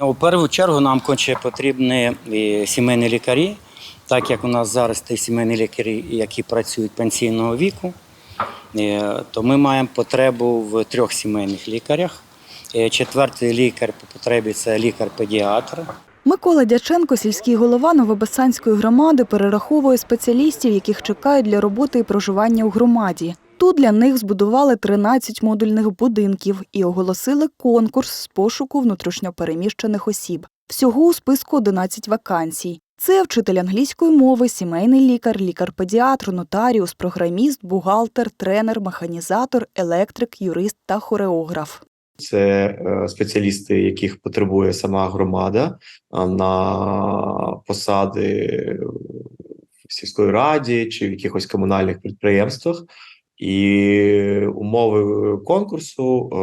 У першу чергу нам конче потрібні е, сімейні лікарі, так як у нас зараз ті сімейні лікарі, які працюють пенсійного віку, е, то ми маємо потребу в трьох сімейних лікарях. Е, Четвертий лікар по потребі це лікар-педіатр. Микола Дяченко, сільський голова Новобесанської громади, перераховує спеціалістів, яких чекають для роботи і проживання у громаді. Тут для них збудували 13 модульних будинків і оголосили конкурс з пошуку внутрішньопереміщених осіб. Всього у списку 11 вакансій. Це вчитель англійської мови, сімейний лікар, лікар-педіатр, нотаріус, програміст, бухгалтер, тренер, механізатор, електрик, юрист та хореограф. Це е, спеціалісти, яких потребує сама громада на посади в сільської раді чи в якихось комунальних підприємствах. І умови конкурсу е,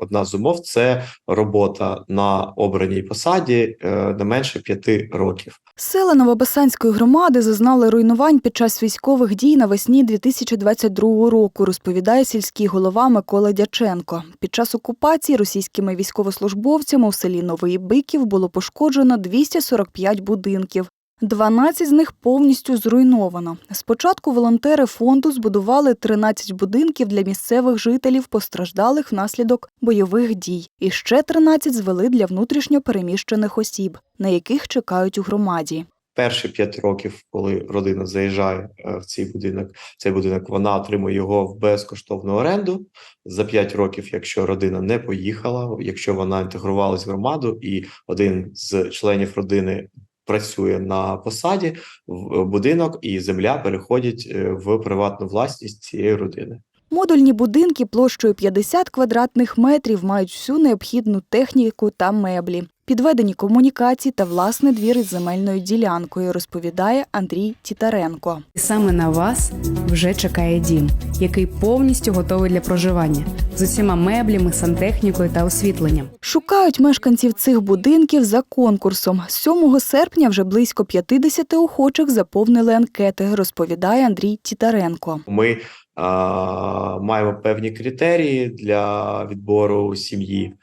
одна з умов це робота на обраній посаді е, не менше п'яти років. Села Новобесанської громади зазнали руйнувань під час військових дій навесні 2022 року, розповідає сільський голова Микола Дяченко. Під час окупації російськими військовослужбовцями у селі Новий Биків було пошкоджено 245 будинків. 12 з них повністю зруйновано. Спочатку волонтери фонду збудували 13 будинків для місцевих жителів, постраждалих внаслідок бойових дій. І ще 13 звели для внутрішньо переміщених осіб, на яких чекають у громаді. перші п'ять років, коли родина заїжджає е, в цей будинок, цей будинок вона отримує його в безкоштовну оренду. За п'ять років, якщо родина не поїхала, якщо вона інтегрувалась в громаду, і один з членів родини працює на посаді, в будинок і земля переходять е, в приватну власність цієї родини. Модульні будинки площею 50 квадратних метрів мають всю необхідну техніку та меблі, підведені комунікації та власний двір із земельною ділянкою, розповідає Андрій Тітаренко. Саме на вас вже чекає дім, який повністю готовий для проживання з усіма меблями, сантехнікою та освітленням. Шукають мешканців цих будинків за конкурсом. З 7 серпня вже близько 50 охочих заповнили анкети, розповідає Андрій Тітаренко. Ми а, маємо певні критерії для відбору сім'ї.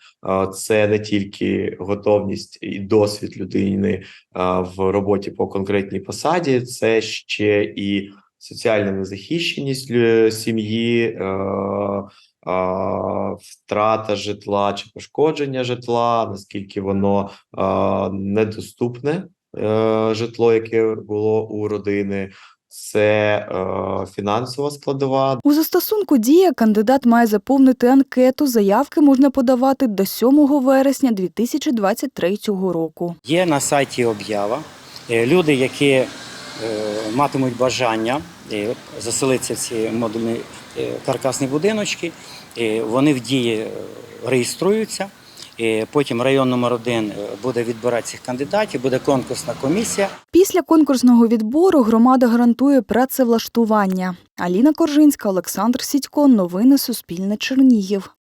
Це не тільки готовність і досвід людини в роботі по конкретній посаді, це ще і соціальна незахищеність сім'ї, е, втрата житла чи пошкодження житла, наскільки воно недоступне е, житло, яке було у родини. Це е, фінансова складова. У застосунку «Дія» кандидат має заповнити анкету. Заявки можна подавати до 7 вересня 2023 року. Є на сайті об'ява. Е, Люди, які е, матимуть бажання е, заселитися в ці модульні е, каркасні будиночки, вони в дії е, реєструються. Потім район номер один е, буде відбирати цих кандидатів, буде конкурсна комісія. Після конкурсного відбору громада гарантує працевлаштування. Аліна Коржинська, Олександр Сідько. Новини Суспільне Чернігів.